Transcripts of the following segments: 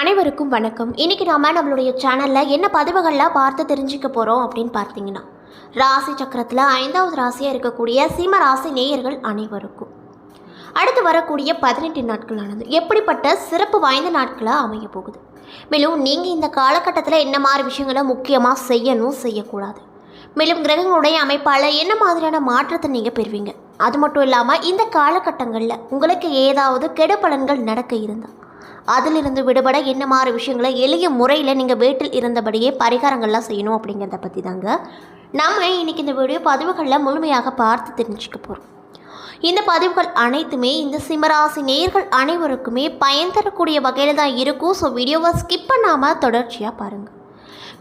அனைவருக்கும் வணக்கம். இன்னைக்கு நாம நம்மளுடைய சேனலில் என்ன பதிவுகள்லாம் பார்த்து தெரிஞ்சுக்க போகிறோம் அப்படின்னு பார்த்தீங்கன்னா ராசி சக்கரத்தில் ஐந்தாவது ராசியாக இருக்கக்கூடிய சீம ராசி நேயர்கள் அனைவருக்கும். அடுத்து வரக்கூடிய பதினெட்டு நாட்களானது. எப்படிப்பட்ட சிறப்பு வாய்ந்த நாட்களாக அமைய போகுது? மேலும் நீங்கள் இந்த காலகட்டத்தில் என்ன மாதிரி விஷயங்களை முக்கியமாக செய்யணும் செய்யக்கூடாது? மேலும் கிரகங்களுடைய அமைப்பால் என்ன மாதிரியான மாற்றத்தை நீங்கள் பெறுவீங்க? அது மட்டும் இல்லாமல் இந்த காலகட்டங்களில் உங்களுக்கு ஏதாவது கெடுபலன்கள் நடக்க இருந்தால் அதிலிருந்து விடுபட என்ன மாதிரி விஷயங்களை எளிய முறையில் நீங்கள் வீட்டில் இருந்தபடியே பரிகாரங்கள்லாம் செய்யணும் அப்படிங்கிறத பற்றி தாங்க நம்ம இன்றைக்கி இந்த வீடியோ பதிவுகளில் முழுமையாக பார்த்து தெரிஞ்சுக்க போகிறோம் இந்த பதிவுகள் அனைத்துமே இந்த சிம்மராசி நேர்கள் அனைவருக்குமே பயன் தரக்கூடிய வகையில் தான் இருக்கும். ஸோ வீடியோவை ஸ்கிப் பண்ணாமல் தொடர்ச்சியாக பாருங்கள்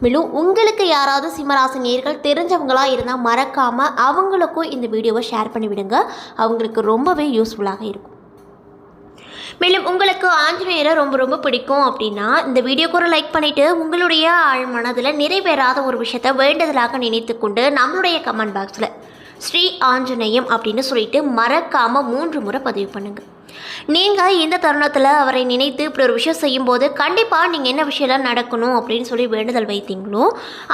மேலும் உங்களுக்கு யாராவது சிம்மராசி நேர்கள் தெரிஞ்சவங்களாக இருந்தால் மறக்காமல் அவங்களுக்கும் இந்த வீடியோவை ஷேர் பண்ணிவிடுங்க. அவங்களுக்கு ரொம்பவே யூஸ்ஃபுல்லாக இருக்கும். மேலும் உங்களுக்கு ஆஞ்சநேயரை ரொம்ப ரொம்ப பிடிக்கும் அப்படின்னா இந்த வீடியோக்கு ஒரு லைக் பண்ணிவிட்டு உங்களுடைய ஆழ் மனதில் நிறைவேறாத ஒரு விஷயத்தை வேண்டுதலாக நினைத்து கொண்டு நம்மளுடைய கமெண்ட் பாக்ஸில் ஸ்ரீ ஆஞ்சநேயம் அப்படின்னு சொல்லிட்டு மறக்காமல் மூன்று முறை பதிவு பண்ணுங்கள் நீங்கள் இந்த தருணத்தில் அவரை நினைத்து இப்படி ஒரு விஷயம் செய்யும்போது கண்டிப்பாக நீங்கள் என்ன விஷயம்லாம் நடக்கணும் அப்படின்னு சொல்லி வேண்டுதல் வைத்தீங்களோ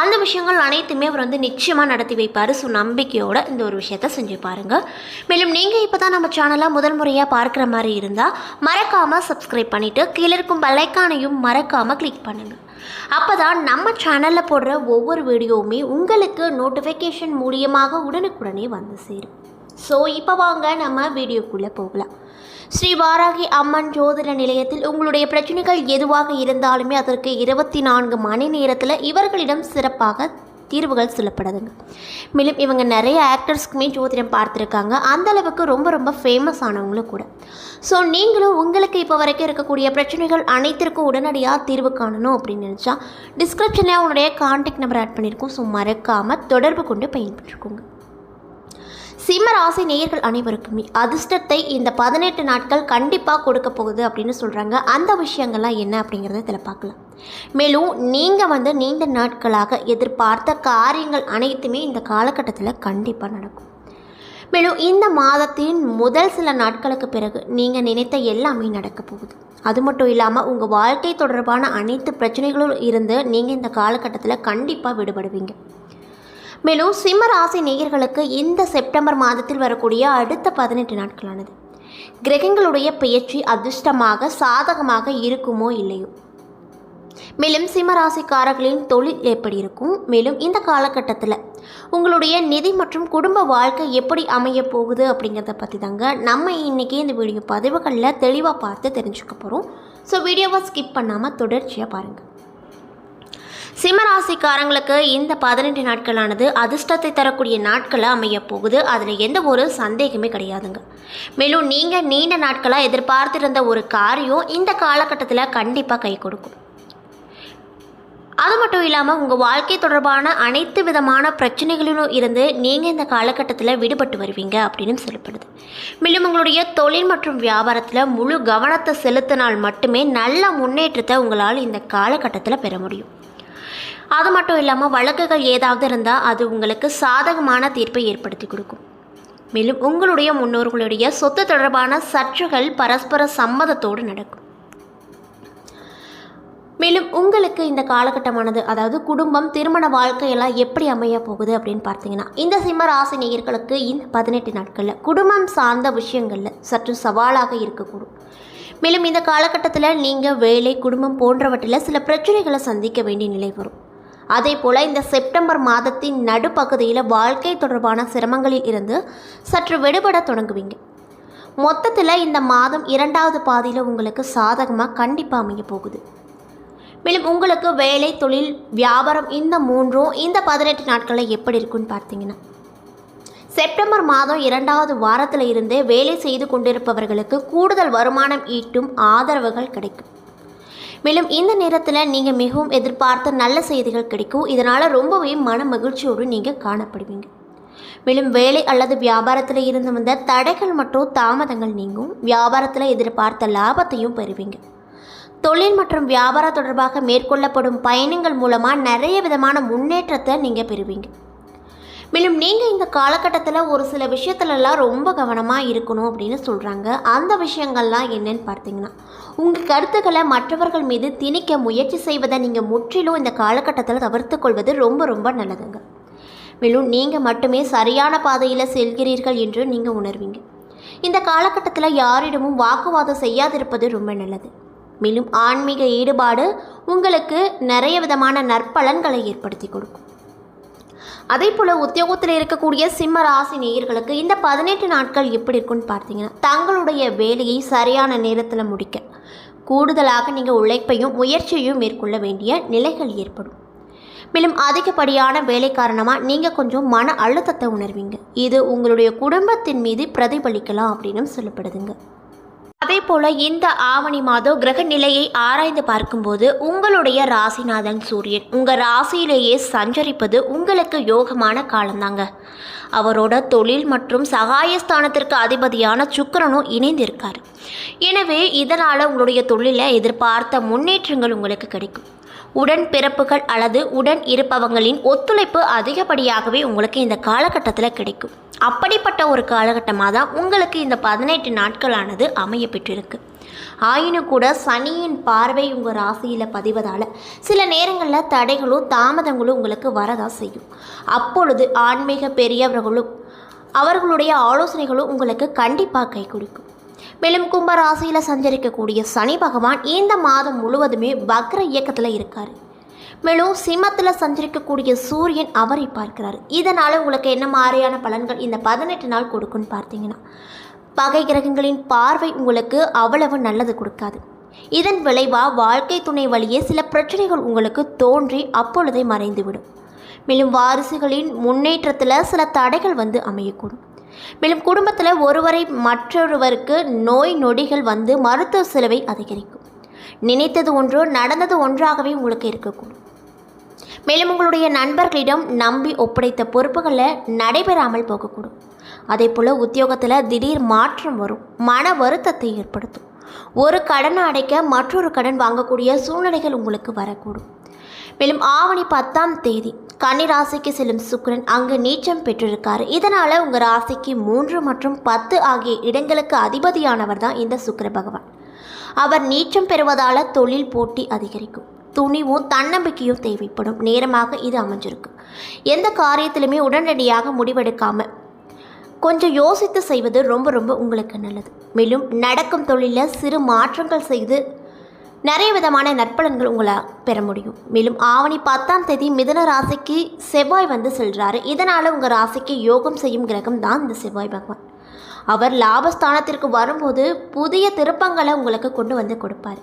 அந்த விஷயங்கள் அனைத்துமே அவர் வந்து நிச்சயமாக நடத்தி வைப்பார். ஸோ நம்பிக்கையோடு இந்த ஒரு விஷயத்த செஞ்சு பாருங்கள் மேலும் நீங்கள் இப்போ தான் நம்ம சேனலாக முதல் முறையாக பார்க்குற மாதிரி இருந்தால் மறக்காமல் சப்ஸ்கிரைப் பண்ணிவிட்டு கீழே இருக்கும் பெல்லைக்கானையும் மறக்காமல் கிளிக் பண்ணுங்கள் அப்போ தான் நம்ம சேனலில் போடுற ஒவ்வொரு வீடியோவுமே உங்களுக்கு நோட்டிஃபிகேஷன் மூலியமாக உடனுக்குடனே வந்து சேரும். ஸோ இப்போ வாங்க நம்ம வீடியோக்குள்ளே போகலாம். ஸ்ரீ வாராகி அம்மன் ஜோதிட நிலையத்தில் உங்களுடைய பிரச்சனைகள் எதுவாக இருந்தாலுமே அதற்கு இருபத்தி நான்கு மணி நேரத்தில் இவர்களிடம் சிறப்பாக தீர்வுகள் சொல்லப்படுதுங்க. மேலும் இவங்க நிறைய ஆக்டர்ஸ்க்குமே ஜோதிடம் பார்த்துருக்காங்க. அந்த அளவுக்கு ரொம்ப ரொம்ப ஃபேமஸ் ஆனவங்களும் கூட. ஸோ நீங்களும் உங்களுக்கு இப்போ வரைக்கும் இருக்கக்கூடிய பிரச்சனைகள் அனைத்திற்கும் உடனடியாக தீர்வு காணணும் அப்படின்னு நினச்சா டிஸ்கிரிப்ஷனில் அவனுடைய கான்டாக்ட் நம்பர் ஆட் பண்ணியிருக்கோம் ஸோ மறக்காமல் தொடர்பு கொண்டு பயன்பெற்றுக்கோங்க. சிம்மராசி நேயர்கள் அனைவருக்குமே அதிர்ஷ்டத்தை இந்த பதினெட்டு நாட்கள் கண்டிப்பாக கொடுக்க போகுது அப்படின்னு சொல்கிறாங்க அந்த விஷயங்கள்லாம் என்ன அப்படிங்கிறத இதில் பார்க்கலாம். மேலும் நீங்கள் வந்து நீண்ட நாட்களாக எதிர்பார்த்த காரியங்கள் அனைத்துமே இந்த காலகட்டத்தில் கண்டிப்பாக நடக்கும். மேலும் இந்த மாதத்தின் முதல் சில நாட்களுக்கு பிறகு நீங்கள் நினைத்த எல்லாமே நடக்க போகுது. அது மட்டும் இல்லாமல் உங்கள் வாழ்க்கை தொடர்பான அனைத்து பிரச்சனைகளும் இருந்து நீங்கள் இந்த காலகட்டத்தில் கண்டிப்பாக விடுபடுவீங்க. மேலும் சிம்ம ராசி நேயர்களுக்கு இந்த செப்டம்பர் மாதத்தில் வரக்கூடிய அடுத்த பதினெட்டு நாட்களானது. கிரகங்களுடைய பெயர்ச்சி அதிர்ஷ்டமாக சாதகமாக இருக்குமோ இல்லையோ? மேலும் சிம்மராசிக்காரர்களின் தொழில் எப்படி இருக்கும்? மேலும் இந்த காலகட்டத்தில் உங்களுடைய நிதி மற்றும் குடும்ப வாழ்க்கை எப்படி அமைய போகுது அப்படிங்கிறத பற்றி தாங்க நம்ம இன்றைக்கி இந்த வீடியோ பதிவுகளில் தெளிவாக பார்த்து தெரிஞ்சுக்க போகிறோம் ஸோ வீடியோவை ஸ்கிப் பண்ணாமல் தொடர்ச்சியாக பாருங்கள் சிம்மராசிக்காரங்களுக்கு இந்த பதினெட்டு நாட்களானது அதிர்ஷ்டத்தை தரக்கூடிய நாட்களாக அமைய போகுது அதில் எந்த ஒரு சந்தேகமே கிடையாதுங்க. மேலும் நீங்கள் நீண்ட நாட்களாக எதிர்பார்த்திருந்த ஒரு காரியம் இந்த காலகட்டத்தில் கண்டிப்பாக கை கொடுக்கும். அது மட்டும் இல்லாமல் உங்கள் வாழ்க்கை தொடர்பான அனைத்து விதமான பிரச்சனைகளிலும் இருந்து நீங்கள் இந்த காலகட்டத்தில் விடுபட்டு வருவீங்க அப்படின்னு சொல்லப்படுது. மேலும் உங்களுடைய தொழில் மற்றும் வியாபாரத்தில் முழு கவனத்தை செலுத்தினால் மட்டுமே நல்ல முன்னேற்றத்தை உங்களால் இந்த காலகட்டத்தில் பெற முடியும். அது மட்டும் இல்லாமல் வழக்குகள் ஏதாவது இருந்தால் அது உங்களுக்கு சாதகமான தீர்ப்பை ஏற்படுத்தி கொடுக்கும். மேலும் உங்களுடைய முன்னோர்களுடைய சொத்து தொடர்பான சற்றுகள் பரஸ்பர சம்மதத்தோடு நடக்கும். மேலும் உங்களுக்கு இந்த காலகட்டமானது அதாவது குடும்பம் திருமண வாழ்க்கையெல்லாம் எப்படி அமைய போகுது அப்படின்னு பார்த்தீங்கன்னா இந்த சிம்ம ராசி நேயர்களுக்கு இந்த பதினெட்டு நாட்களில் குடும்பம் சார்ந்த விஷயங்களில் சற்று சவாலாக இருக்கக்கூடும். மேலும் இந்த காலகட்டத்தில் நீங்கள் வேலை குடும்பம் போன்றவற்றில் சில பிரச்சனைகளை சந்திக்க வேண்டிய நிலை வரும். அதே போல் இந்த செப்டம்பர் மாதத்தின் நடுப்பகுதியில் வாழ்க்கை தொடர்பான சிரமங்களில் இருந்து சற்று விடுபட தொடங்குவீங்க. மொத்தத்தில் இந்த மாதம் இரண்டாவது பாதியில் உங்களுக்கு சாதகமாக கண்டிப்பாக அமைய போகுது. மேலும் உங்களுக்கு வேலை தொழில் வியாபாரம் இந்த மூன்றும் இந்த பதினெட்டு நாட்களில் எப்படி இருக்குன்னு பார்த்தீங்கன்னா செப்டம்பர் மாதம் இரண்டாவது வாரத்தில் இருந்தே வேலை செய்து கொண்டிருப்பவர்களுக்கு கூடுதல் வருமானம் ஈட்டும் ஆதரவுகள் கிடைக்கும். மேலும் இந்த நேரத்தில் நீங்கள் மிகவும் எதிர்பார்த்த நல்ல செய்திகள் கிடைக்கும். இதனால் ரொம்பவே மன மகிழ்ச்சியோடு நீங்கள் காணப்படுவீங்க. மேலும் வேலை அல்லது வியாபாரத்தில் இருந்து வந்த தடைகள் மற்றும் தாமதங்கள் நீங்கும். வியாபாரத்தில் எதிர்பார்த்த லாபத்தையும் பெறுவீங்க. தொழில் மற்றும் வியாபாரம் தொடர்பாக மேற்கொள்ளப்படும் பயணங்கள் மூலமாக நிறைய விதமான முன்னேற்றத்தை நீங்கள் பெறுவீங்க. மேலும் நீங்கள் இந்த காலகட்டத்தில் ஒரு சில விஷயத்துலலாம் ரொம்ப கவனமாக இருக்கணும் அப்படின்னு சொல்கிறாங்க அந்த விஷயங்கள்லாம் என்னன்னு பார்த்தீங்கன்னா உங்கள் கருத்துக்களை மற்றவர்கள் மீது திணிக்க முயற்சி செய்வதை நீங்கள் முற்றிலும் இந்த காலகட்டத்தில் தவிர்த்து கொள்வது ரொம்ப ரொம்ப நல்லதுங்க. மேலும் நீங்கள் மட்டுமே சரியான பாதையில் செல்கிறீர்கள் என்று நீங்கள் உணர்வீங்க. இந்த காலகட்டத்தில் யாரிடமும் வாக்குவாதம் செய்யாதிருப்பது ரொம்ப நல்லது. மேலும் ஆன்மீக ஈடுபாடு உங்களுக்கு நிறைய விதமான நற்பலன்களை ஏற்படுத்தி கொடுக்கும். அதே போல் உத்தியோகத்தில் இருக்கக்கூடிய சிம்ம ராசி நேயர்களுக்கு இந்த பதினெட்டு நாட்கள் எப்படி இருக்குன்னு பார்த்தீங்கன்னா தங்களுடைய வேலையை சரியான நேரத்தில் முடிக்க கூடுதலாக நீங்கள் உழைப்பையும் முயற்சியையும் மேற்கொள்ள வேண்டிய நிலைகள் ஏற்படும். மேலும் அதிகப்படியான வேலை காரணமாக நீங்கள் கொஞ்சம் மன அழுத்தத்தை உணர்வீங்க. இது உங்களுடைய குடும்பத்தின் மீது பிரதிபலிக்கலாம் அப்படின்னு சொல்லப்படுதுங்க. அதே போல இந்த ஆவணி மாதம் கிரக நிலையை ஆராய்ந்து பார்க்கும்போது உங்களுடைய ராசிநாதன் சூரியன். உங்கள் ராசியிலேயே சஞ்சரிப்பது உங்களுக்கு யோகமான காலம்தாங்க அவரோட தொழில் மற்றும் சகாயஸ்தானத்திற்கு அதிபதியான சுக்கரனும் இணைந்திருக்கார். எனவே இதனால் உங்களுடைய தொழிலை எதிர்பார்த்த முன்னேற்றங்கள் உங்களுக்கு கிடைக்கும். உடன் பிறப்புகள் அல்லது உடன் இருப்பவங்களின் ஒத்துழைப்பு அதிகப்படியாகவே உங்களுக்கு இந்த காலகட்டத்தில் கிடைக்கும். அப்படிப்பட்ட ஒரு காலகட்டமாக தான் உங்களுக்கு இந்த பதினெட்டு நாட்களானது அமைய பெற்றிருக்கு. ஆயினும் கூட சனியின் பார்வை உங்கள் ராசியில் பதிவதால் சில நேரங்களில் தடைகளும் தாமதங்களும் உங்களுக்கு வரதான் செய்யும். அப்பொழுது ஆன்மீக பெரியவர்களும் அவர்களுடைய ஆலோசனைகளும் உங்களுக்கு கண்டிப்பாக கை கொடுக்கும். மேலும் கும்ப ராசியில் சஞ்சரிக்கக்கூடிய சனி பகவான் இந்த மாதம் முழுவதுமே வக்ர இயக்கத்தில் இருக்கார். மேலும் சிம்மத்தில் சஞ்சரிக்கக்கூடிய சூரியன் அவரை பார்க்கிறார். இதனால் உங்களுக்கு என்ன மாதிரியான பலன்கள் இந்த பதினெட்டு நாள் கொடுக்குன்னு பார்த்தீங்கன்னா பகை கிரகங்களின் பார்வை உங்களுக்கு அவ்வளவு நல்லது கொடுக்காது. இதன் விளைவாக வாழ்க்கை துணை வழியே சில பிரச்சனைகள் உங்களுக்கு தோன்றி அப்பொழுதே மறைந்துவிடும். மேலும் வாரிசுகளின் முன்னேற்றத்தில் சில தடைகள் வந்து அமையக்கூடும். மேலும் குடும்பத்தில் ஒருவரை மற்றொருவருக்கு நோய் நொடிகள் வந்து மருத்துவ செலவை அதிகரிக்கும். நினைத்தது ஒன்று நடந்தது ஒன்றாகவே உங்களுக்கு இருக்கக்கூடும். மேலும் உங்களுடைய நண்பர்களிடம் நம்பி ஒப்படைத்த பொறுப்புகளை நடைபெறாமல் போகக்கூடும். அதே போல் உத்தியோகத்தில் திடீர் மாற்றம் வரும். மன வருத்தத்தை ஏற்படுத்தும். ஒரு கடனை அடைக்க மற்றொரு கடன் வாங்கக்கூடிய சூழ்நிலைகள் உங்களுக்கு வரக்கூடும். மேலும் ஆவணி பத்தாம் தேதி கன்னி ராசிக்கு செல்லும் சுக்கிரன் அங்கு நீச்சம் பெற்றிருக்காரு. இதனால் உங்கள் ராசிக்கு மூன்று மற்றும் பத்து ஆகிய இடங்களுக்கு அதிபதியானவர் தான் இந்த சுக்கர பகவான். அவர் நீச்சம் பெறுவதால் தொழில் போட்டி அதிகரிக்கும். துணிவும் தன்னம்பிக்கையும் தேவைப்படும். நேரமாக இது அமைஞ்சிருக்கு எந்த காரியத்திலுமே உடனடியாக முடிவெடுக்காம கொஞ்சம் யோசித்து செய்வது ரொம்ப ரொம்ப உங்களுக்கு நல்லது. மேலும் நடக்கும் தொழிலில் சிறு மாற்றங்கள் செய்து நிறைய விதமான நற்பலன்கள் உங்களை பெற முடியும். மேலும் ஆவணி பத்தாம் தேதி மிதன ராசிக்கு செவ்வாய் வந்து செல்கிறாரு இதனால் உங்கள் ராசிக்கு யோகம் செய்யும் கிரகம் தான் இந்த செவ்வாய் பகவான். அவர் லாபஸ்தானத்திற்கு வரும்போது புதிய திருப்பங்களை உங்களுக்கு கொண்டு வந்து கொடுப்பார்.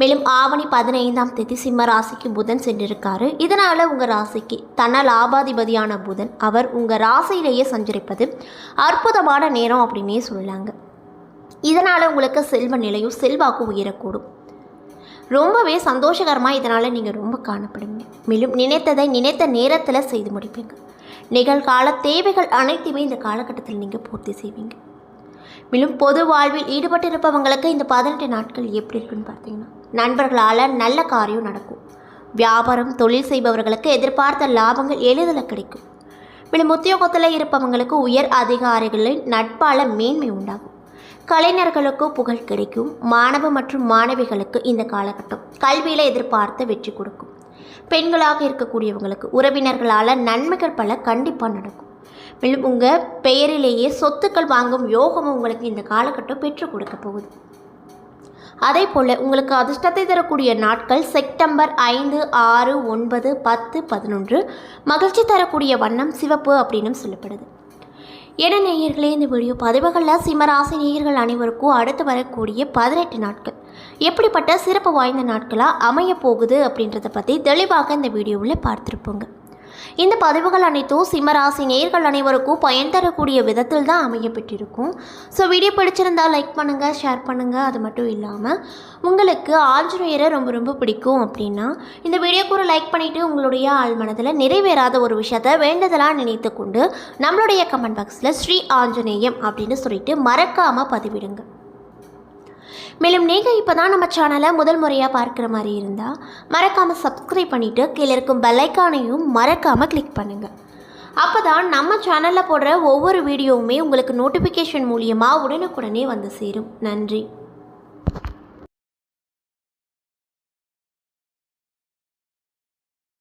மேலும் ஆவணி பதினைந்தாம் தேதி சிம்ம ராசிக்கு புதன் சென்றிருக்காரு. இதனால் உங்கள் ராசிக்கு தன லாபாதிபதியான புதன் அவர் உங்கள் ராசியிலேயே சஞ்சரிப்பது அற்புதமான நேரம் அப்படின்னே சொல்லலாங்க. இதனால் உங்களுக்கு செல்வ நிலையும் செல்வாக்கும் உயரக்கூடும். ரொம்பவே சந்தோஷகரமாக இதனால் நீங்கள் ரொம்ப காணப்படுவீங்க. மேலும் நினைத்ததை நினைத்த நேரத்தில் செய்து முடிப்பீங்க. நிகழ்கால தேவைகள் அனைத்தையுமே இந்த காலகட்டத்தில் நீங்கள் பூர்த்தி செய்வீங்க. மேலும் பொது வாழ்வில் ஈடுபட்டிருப்பவங்களுக்கு இந்த பதினெட்டு நாட்கள் எப்படி இருக்குன்னு பார்த்தீங்கன்னா நண்பர்களால் நல்ல காரியம் நடக்கும். வியாபாரம் தொழில் செய்பவர்களுக்கு எதிர்பார்த்த லாபங்கள் எளிதில் கிடைக்கும். மேலும் உத்தியோகத்தில் இருப்பவங்களுக்கு உயர் அதிகாரிகளின் நட்பால மேன்மை உண்டாகும். கலைஞர்களுக்கு புகழ் கிடைக்கும். மாணவ மற்றும் மாணவிகளுக்கு இந்த காலகட்டம் கல்வியில் எதிர்பார்த்த வெற்றி கொடுக்கும். பெண்களாக இருக்கக்கூடியவங்களுக்கு உறவினர்களால் நன்மைகள் பல கண்டிப்பாக நடக்கும். மேலும் உங்கள் பெயரிலேயே சொத்துக்கள் வாங்கும் யோகமும் உங்களுக்கு இந்த காலகட்டம் பெற்றுக் கொடுக்க போகுது. அதே போல் உங்களுக்கு அதிர்ஷ்டத்தை தரக்கூடிய நாட்கள் செப்டம்பர் ஐந்து ஆறு ஒன்பது பத்து பதினொன்று மகிழ்ச்சி தரக்கூடிய வண்ணம் சிவப்பு அப்படின்னு சொல்லப்படுது. என நேயர்களே இந்த வீடியோ பதிவுகளில் சிம்மராசி நேயர்கள் அனைவருக்கும் அடுத்து வரக்கூடிய பதினெட்டு நாட்கள். எப்படிப்பட்ட சிறப்பு வாய்ந்த நாட்களாக அமைய போகுது அப்படின்றத பற்றி தெளிவாக இந்த வீடியோவில் பார்த்துருப்போங்க. இந்த பதிவுகள் அனைத்தும் சிம்மராசி நேர்கள் அனைவருக்கும் பயன் தரக்கூடிய விதத்தில் தான் அமையப்பட்டிருக்கும் ஸோ வீடியோ பிடிச்சிருந்தால் லைக் பண்ணுங்கள் ஷேர் பண்ணுங்கள் அது மட்டும் இல்லாமல் உங்களுக்கு ஆஞ்சநேயரை ரொம்ப ரொம்ப பிடிக்கும் அப்படின்னா இந்த வீடியோக்கு ஒரு லைக் பண்ணிவிட்டு உங்களுடைய ஆள் மனதில் நிறைவேறாத ஒரு விஷயத்தை வேண்டுதலாக நினைத்து கொண்டு நம்மளுடைய கமெண்ட் பாக்ஸில் ஸ்ரீ ஆஞ்சநேயம் அப்படின்னு சொல்லிட்டு மறக்காமல் பதிவிடுங்க. மேலும் நீங்கள் இப்போ தான் நம்ம சேனலை முதல் முறையாக பார்க்குற மாதிரி இருந்தால் மறக்காமல் சப்ஸ்கிரைப் பண்ணிவிட்டு கீழே இருக்கும் பெல்லைக்கானையும் மறக்காமல் கிளிக் பண்ணுங்கள் அப்போ தான் நம்ம சேனலில் போடுற ஒவ்வொரு வீடியோவுமே உங்களுக்கு நோட்டிஃபிகேஷன் மூலியமாக உடனுக்குடனே வந்து சேரும். நன்றி.